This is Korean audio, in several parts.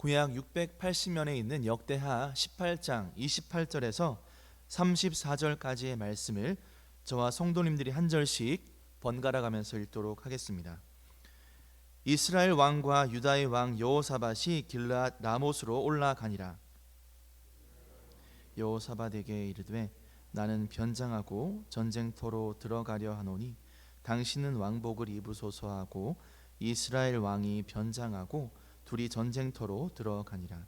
구약 680년에 있는 역대하 18장 28절에서 34절까지의 말씀을 저와 성도님들이 한 절씩 번갈아 가면서 읽도록 하겠습니다. 이스라엘 왕과 유다의 왕 여호사밧이 길르앗 라못으로 올라가니라. 여호사밧에게 이르되 나는 변장하고 전쟁터로 들어가려 하노니 당신은 왕복을 입으소서 하고 이스라엘 왕이 변장하고 둘이 전쟁터로 들어가니라.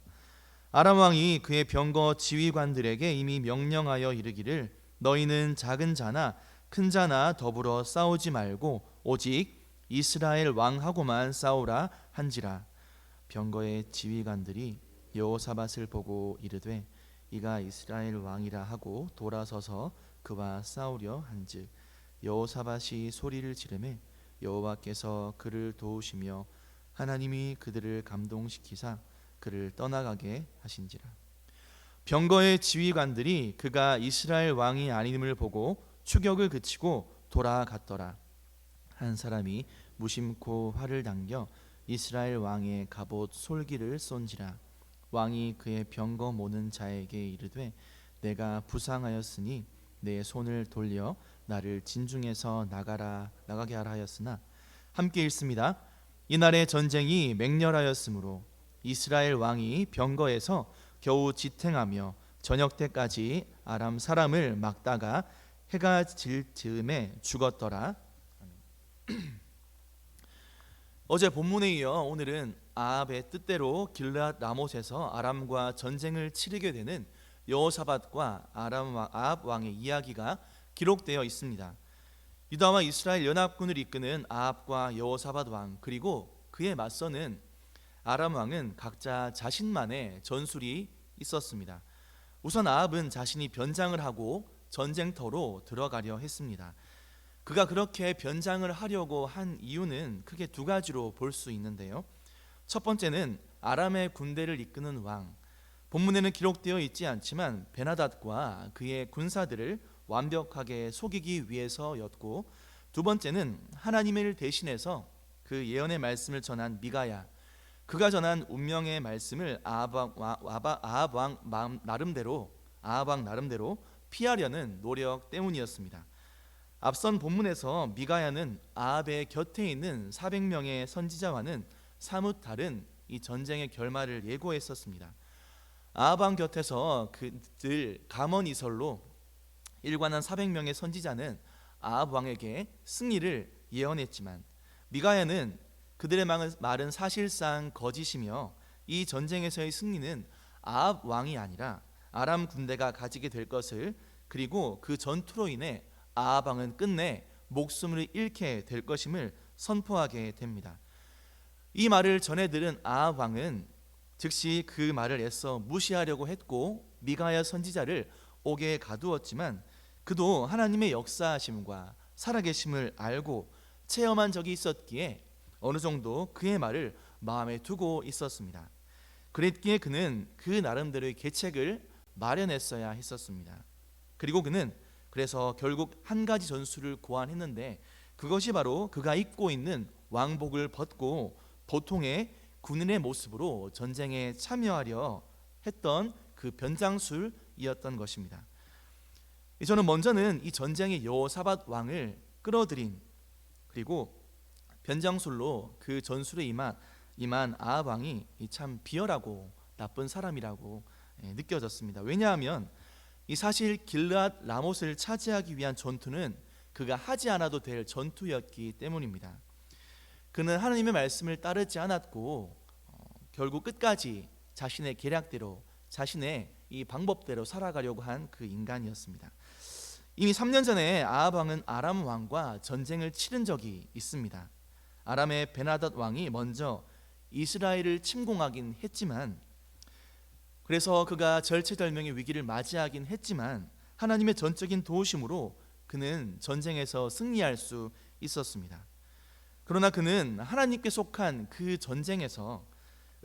아람 왕이 그의 병거 지휘관들에게 이미 명령하여 이르기를 너희는 작은 자나 큰 자나 더불어 싸우지 말고 오직 이스라엘 왕하고만 싸우라 한지라. 병거의 지휘관들이 여호사밧을 보고 이르되 이가 이스라엘 왕이라 하고 돌아서서 그와 싸우려 한즉 여호사밧이 소리를 지르매 여호와께서 그를 도우시며 하나님이 그들을 감동시키사 그를 떠나가게 하신지라. 병거의 지휘관들이 그가 이스라엘 왕이 아님을 보고 추격을 그치고 돌아갔더라. 한 사람이 무심코 활을 당겨 이스라엘 왕의 갑옷 솔기를 쏜지라. 왕이 그의 병거 모는 자에게 이르되 내가 부상하였으니 내 손을 돌려 나를 진중에서 나가라 나가게 하라 하였으나 함께 읽습니다. 이날의 전쟁이 맹렬하였으므로 이스라엘 왕이 병거에서 겨우 지탱하며 저녁 때까지 아람 사람을 막다가 해가 질 즈음에 죽었더라. 어제 본문에 이어 오늘은 아합의 뜻대로 길르앗 라못에서 아람과 전쟁을 치르게 되는 여호사밧과 아람 왕 아합 왕의 이야기가 기록되어 있습니다. 유다와 이스라엘 연합군을 이끄는 아합과 여호사밧 왕 그리고 그에 맞서는 아람 왕은 각자 자신만의 전술이 있었습니다. 우선 아합은 자신이 변장을 하고 전쟁터로 들어가려 했습니다. 그가 그렇게 변장을 하려고 한 이유는 크게 두 가지로 볼 수 있는데요. 첫 번째는 아람의 군대를 이끄는 왕. 본문에는 기록되어 있지 않지만 베나닷과 그의 군사들을 완벽하게 속이기 위해서였고 두 번째는 하나님을 대신해서 그 예언의 말씀을 전한 미가야 그가 전한 운명의 말씀을 아합 왕 나름대로 아합 왕 나름대로 피하려는 노력 때문이었습니다. 앞선 본문에서 미가야는 아합의 곁에 있는 400명의 선지자와는 사뭇 다른 이 전쟁의 결말을 예고했었습니다. 아합 왕 곁에서 그들 가먼이설로 일관한 400명의 선지자는 아합 왕에게 승리를 예언했지만 미가야는 그들의 말은 사실상 거짓이며 이 전쟁에서의 승리는 아합 왕이 아니라 아람 군대가 가지게 될 것을 그리고 그 전투로 인해 아합 왕은 끝내 목숨을 잃게 될 것임을 선포하게 됩니다. 이 말을 전해 들은 아합 왕은 즉시 그 말을 애써 무시하려고 했고 미가야 선지자를 옥에 가두었지만 그도 하나님의 역사하심과 살아계심을 알고 체험한 적이 있었기에 어느 정도 그의 말을 마음에 두고 있었습니다. 그랬기에 그는 그 나름대로의 계책을 마련했어야 했었습니다. 그리고 그는 그래서 결국 한 가지 전술을 고안했는데 그것이 바로 그가 입고 있는 왕복을 벗고 보통의 군인의 모습으로 전쟁에 참여하려 했던 그 변장술이었던 것입니다. 저는 먼저는 이 전쟁의 여호사밧 왕을 끌어들인 그리고 변장술로 그 전술에 임한 임한 아합 왕이 참 비열하고 나쁜 사람이라고 예, 느껴졌습니다. 왜냐하면 이 사실 길르앗 라못을 차지하기 위한 전투는 그가 하지 않아도 될 전투였기 때문입니다. 그는 하나님의 말씀을 따르지 않았고 어, 결국 끝까지 자신의 계략대로 자신의 이 방법대로 살아가려고 한 그 인간이었습니다. 이미 3년 전에 아합 왕은 아람 왕과 전쟁을 치른 적이 있습니다. 아람의 베나닷 왕이 먼저 이스라엘을 침공하긴 했지만 그래서 그가 절체절명의 위기를 맞이하긴 했지만 하나님의 전적인 도우심으로 그는 전쟁에서 승리할 수 있었습니다. 그러나 그는 하나님께 속한 그 전쟁에서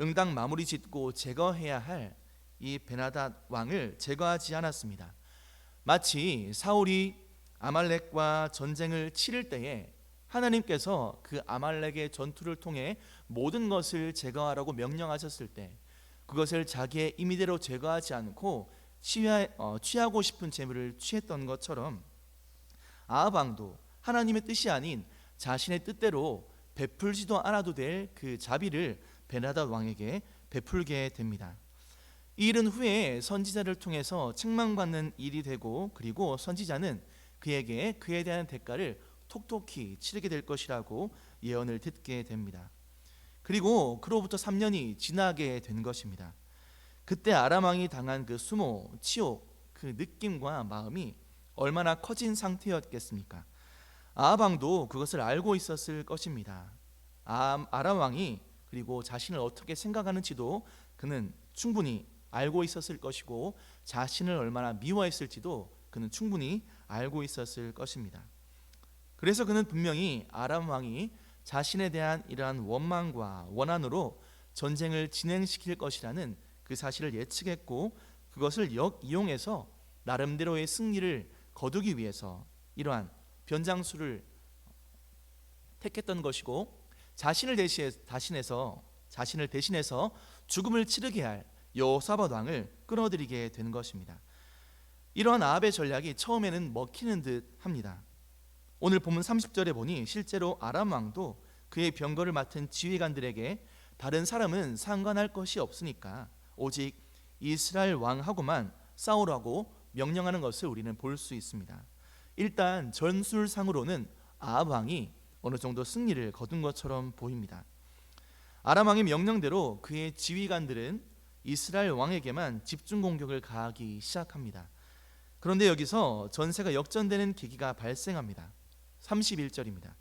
응당 마무리 짓고 제거해야 할 이 베나닷 왕을 제거하지 않았습니다. 마치 사울이 아말렉과 전쟁을 치를 때에 하나님께서 그 아말렉의 전투를 통해 모든 것을 제거하라고 명령하셨을 때 그것을 자기의 임의대로 제거하지 않고 어, 취하고 싶은 재물을 취했던 것처럼 아합 왕도 하나님의 뜻이 아닌 자신의 뜻대로 베풀지도 않아도 될 그 자비를 베나다 왕에게 베풀게 됩니다. 이 일은 후에 선지자를 통해서 책망받는 일이 되고 그리고 선지자는 그에게 그에 대한 대가를 톡톡히 치르게 될 것이라고 예언을 듣게 됩니다. 그리고 그로부터 3년이 지나게 된 것입니다. 그때 아람 왕이 당한 그 수모, 치욕, 그 느낌과 마음이 얼마나 커진 상태였겠습니까? 아합 왕도 그것을 알고 있었을 것입니다. 아, 아람 왕이 그리고 자신을 어떻게 생각하는지도 그는 충분히 알고 있었을 것이고 자신을 얼마나 미워했을지도 그는 충분히 알고 있었을 것입니다. 그래서 그는 분명히 아람 왕이 자신에 대한 이러한 원망과 원한으로 전쟁을 진행시킬 것이라는 그 사실을 예측했고 그것을 역 이용해서 나름대로의 승리를 거두기 위해서 이러한 변장수를 택했던 것이고 자신을 대신해 자신에서 자신을 대신해서 죽음을 치르게 할 여호사밧 왕을 끌어들이게 된 것입니다. 이러한 아합의 전략이 처음에는 먹히는 듯 합니다. 오늘 본문 30절에 보니 실제로 아람 왕도 그의 병거를 맡은 지휘관들에게 다른 사람은 상관할 것이 없으니까 오직 이스라엘 왕하고만 싸우라고 명령하는 것을 우리는 볼 수 있습니다. 일단 전술상으로는 아합 왕이 어느 정도 승리를 거둔 것처럼 보입니다. 아람 왕의 명령대로 그의 지휘관들은 이스라엘 왕에게만 집중 공격을 가하기 시작합니다. 그런데 여기서 전세가 역전되는 계기가 발생합니다. 31절입니다.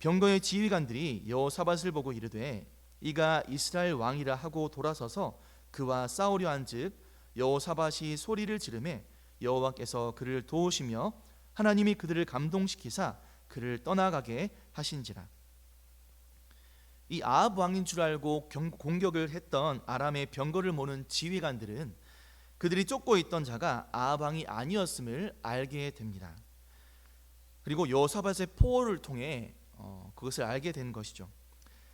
병거의 지휘관들이 여호사밧을 보고 이르되 이가 이스라엘 왕이라 하고 돌아서서 그와 싸우려 한즉 여호사밧이 소리를 지르매 여호와께서 그를 도우시며 하나님이 그들을 감동시키사 그를 떠나가게 하신지라. 이 아합 왕인 줄 알고 경, 공격을 했던 아람의 병거를 모는 지휘관들은 그들이 쫓고 있던 자가 아합 왕이 아니었음을 알게 됩니다. 그리고 여호사밧의 포효를 통해 어, 그것을 알게 된 것이죠.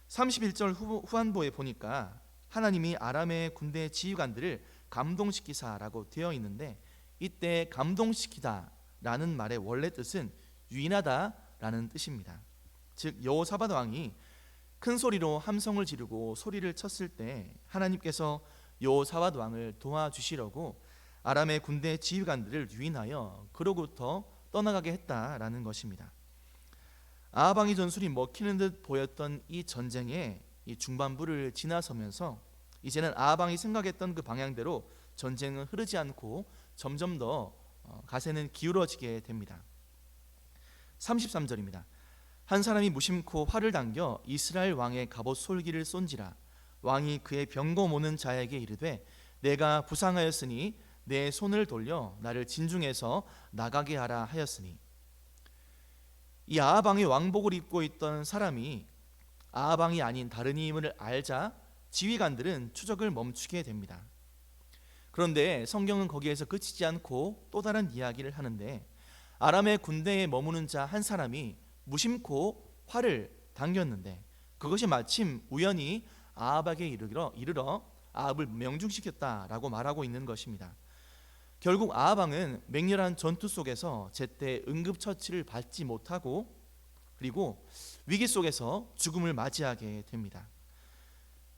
31절 후, 후반부에 보니까 하나님이 아람의 군대 지휘관들을 감동시키사라고 되어 있는데 이때 감동시키다라는 말의 원래 뜻은 유인하다라는 뜻입니다. 즉 여호사밧 왕이 큰 소리로 함성을 지르고 소리를 쳤을 때 하나님께서 여호사밧 왕을 도와주시려고 아람의 군대 지휘관들을 유인하여 그로부터 떠나가게 했다라는 것입니다. 아하방의 전술이 먹히는 듯 보였던 이 전쟁의 이 중반부를 지나서면서 이제는 아하방이 생각했던 그 방향대로 전쟁은 흐르지 않고 점점 더 어, 가세는 기울어지게 됩니다. 33절입니다. 한 사람이 무심코 활을 당겨 이스라엘 왕의 갑옷 솔기를 쏜지라 왕이 그의 병거 모는 자에게 이르되 내가 부상하였으니 내 손을 돌려 나를 진중에서 나가게 하라 하였으니 이 아하방의 왕복을 입고 있던 사람이 아하방이 아닌 다른 힘을 알자 지휘관들은 추적을 멈추게 됩니다. 그런데 성경은 거기에서 그치지 않고 또 다른 이야기를 하는데 아람의 군대에 머무는 자 한 사람이 무심코 활을 당겼는데 그것이 마침 우연히 아합에게 이르러 이르러 아합을 명중시켰다라고 말하고 있는 것입니다. 결국 아합 왕은 맹렬한 전투 속에서 제때 응급 처치를 받지 못하고 그리고 위기 속에서 죽음을 맞이하게 됩니다.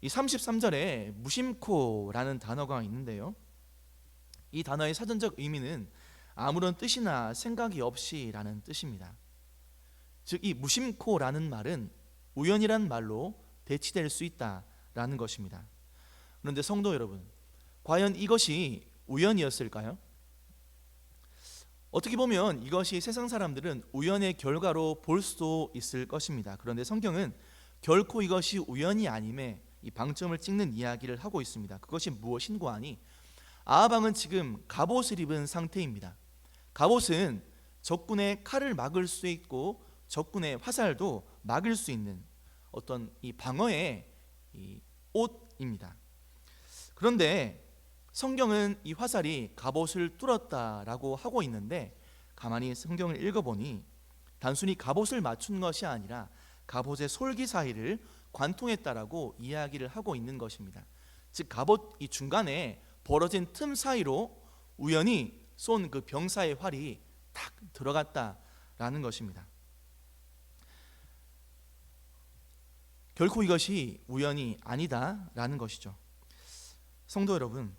이 33절에 무심코라는 단어가 있는데요. 이 단어의 사전적 의미는 아무런 뜻이나 생각이 없이라는 뜻입니다. 즉 이 무심코라는 말은 우연이란 말로 대치될 수 있다라는 것입니다. 그런데 성도 여러분, 과연 이것이 우연이었을까요? 어떻게 보면 이것이 세상 사람들은 우연의 결과로 볼 수도 있을 것입니다. 그런데 성경은 결코 이것이 우연이 아님에 이 방점을 찍는 이야기를 하고 있습니다. 그것이 무엇인고 하니 아하방은 지금 갑옷을 입은 상태입니다. 갑옷은 적군의 칼을 막을 수 있고 적군의 화살도 막을 수 있는 어떤 이 방어의 이 옷입니다. 그런데 성경은 이 화살이 갑옷을 뚫었다라고 하고 있는데 가만히 성경을 읽어보니 단순히 갑옷을 맞춘 것이 아니라 갑옷의 솔기 사이를 관통했다라고 이야기를 하고 있는 것입니다. 즉 갑옷 이 중간에 벌어진 틈 사이로 우연히 쏜 그 병사의 활이 탁 들어갔다라는 것입니다. 결코 이것이 우연이 아니다라는 것이죠. 성도 여러분,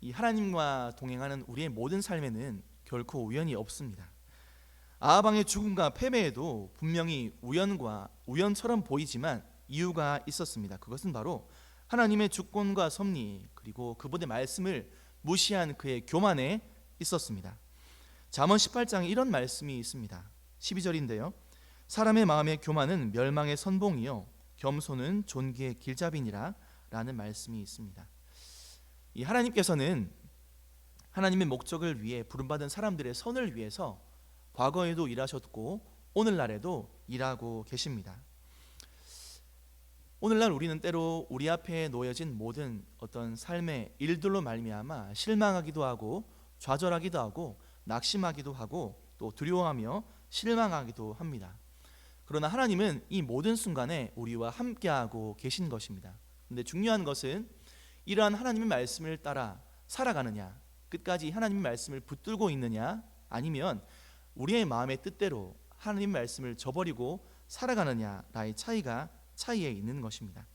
이 하나님과 동행하는 우리의 모든 삶에는 결코 우연이 없습니다. 아하방의 죽음과 패배에도 분명히 우연과 우연처럼 보이지만 이유가 있었습니다. 그것은 바로 하나님의 주권과 섭리 그리고 그분의 말씀을 무시한 그의 교만에 있었습니다. 잠언 18장에 이런 말씀이 있습니다. 12절인데요. 사람의 마음의 교만은 멸망의 선봉이요 겸손은 존귀의 길잡이니라 라는 말씀이 있습니다. 이 하나님께서는 하나님의 목적을 위해 부름받은 사람들의 선을 위해서 과거에도 일하셨고 오늘날에도 일하고 계십니다. 오늘날 우리는 때로 우리 앞에 놓여진 모든 어떤 삶의 일들로 말미암아 실망하기도 하고 좌절하기도 하고 낙심하기도 하고 또 두려워하며 실망하기도 합니다. 그러나 하나님은 이 모든 순간에 우리와 함께하고 계신 것입니다. 근데 중요한 것은 이러한 하나님의 말씀을 따라 살아가느냐, 끝까지 하나님의 말씀을 붙들고 있느냐, 아니면 우리의 마음의 뜻대로 하나님 말씀을 저버리고 살아가느냐라의 차이가 차이에 있는 것입니다.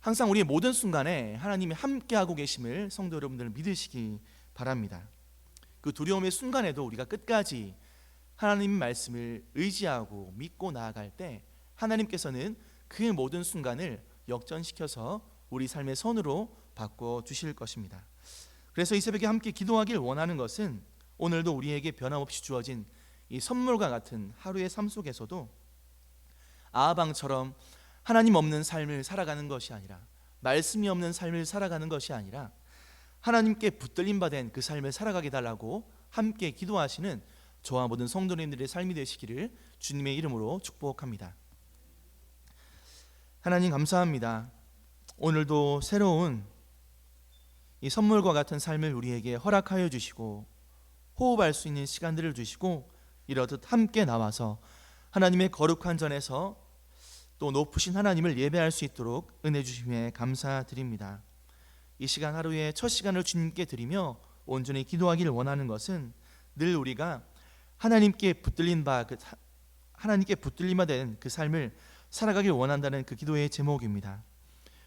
항상 우리의 모든 순간에 하나님이 함께하고 계심을 성도 여러분들 믿으시기 바랍니다. 그 두려움의 순간에도 우리가 끝까지 하나님 말씀을 의지하고 믿고 나아갈 때 하나님께서는 그 모든 순간을 역전시켜서 우리 삶의 선으로 바꿔 주실 것입니다. 그래서 이 새벽에 함께 기도하길 원하는 것은 오늘도 우리에게 변함없이 주어진 이 선물과 같은 하루의 삶 속에서도 아방처럼 하나님 없는 삶을 살아가는 것이 아니라 말씀이 없는 삶을 살아가는 것이 아니라 하나님께 붙들림 받은 그 삶을 살아가게 달라고 함께 기도하시는 저와 모든 성도님들의 삶이 되시기를 주님의 이름으로 축복합니다. 하나님 감사합니다. 오늘도 새로운 이 선물과 같은 삶을 우리에게 허락하여 주시고 호흡할 수 있는 시간들을 주시고 이러듯 함께 나와서 하나님의 거룩한 전에서 또 높으신 하나님을 예배할 수 있도록 은혜 주심에 감사드립니다. 이 시간 하루의 첫 시간을 주님께 드리며 온전히 기도하기를 원하는 것은 늘 우리가 하나님께 붙들린 바 그 하나님께 붙들림화 된그 삶을 살아가길 원한다는 그 기도의 제목입니다.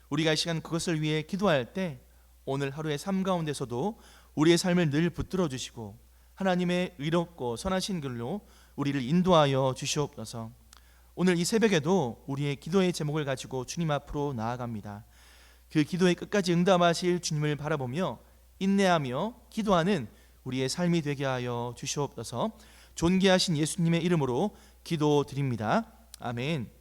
우리가 이 시간 그것을 위해 기도할 때 오늘 하루의 삶 가운데서도 우리의 삶을 늘 붙들어 주시고 하나님의 의롭고 선하신 길로 우리를 인도하여 주시옵소서. 오늘 이 새벽에도 우리의 기도의 제목을 가지고 주님 앞으로 나아갑니다. 그 기도의 끝까지 응답하실 주님을 바라보며 인내하며 기도하는 우리의 삶이 되게 하여 주시옵소서. 존귀하신 예수님의 이름으로 기도드립니다. 아멘.